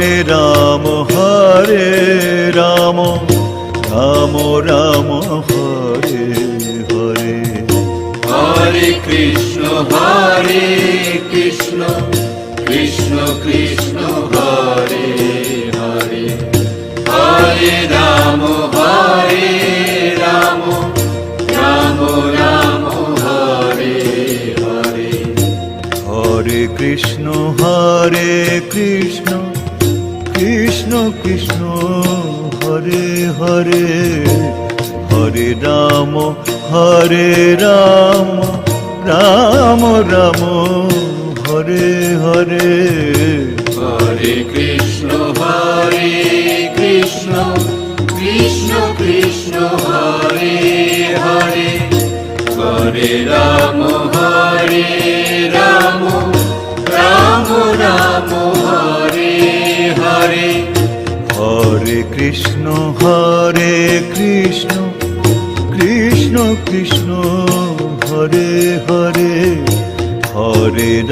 Hare Ram Hare Ram Ram Ram Hare Hare. Hare Krishna Hare Krishna.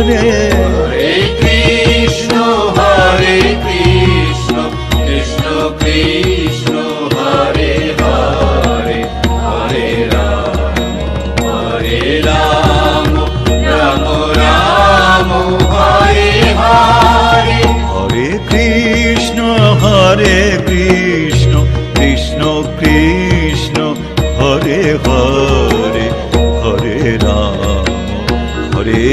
Hare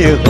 Hare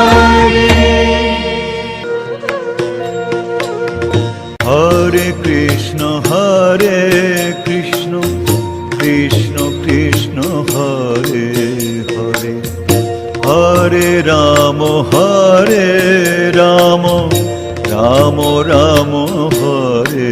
Ram Hare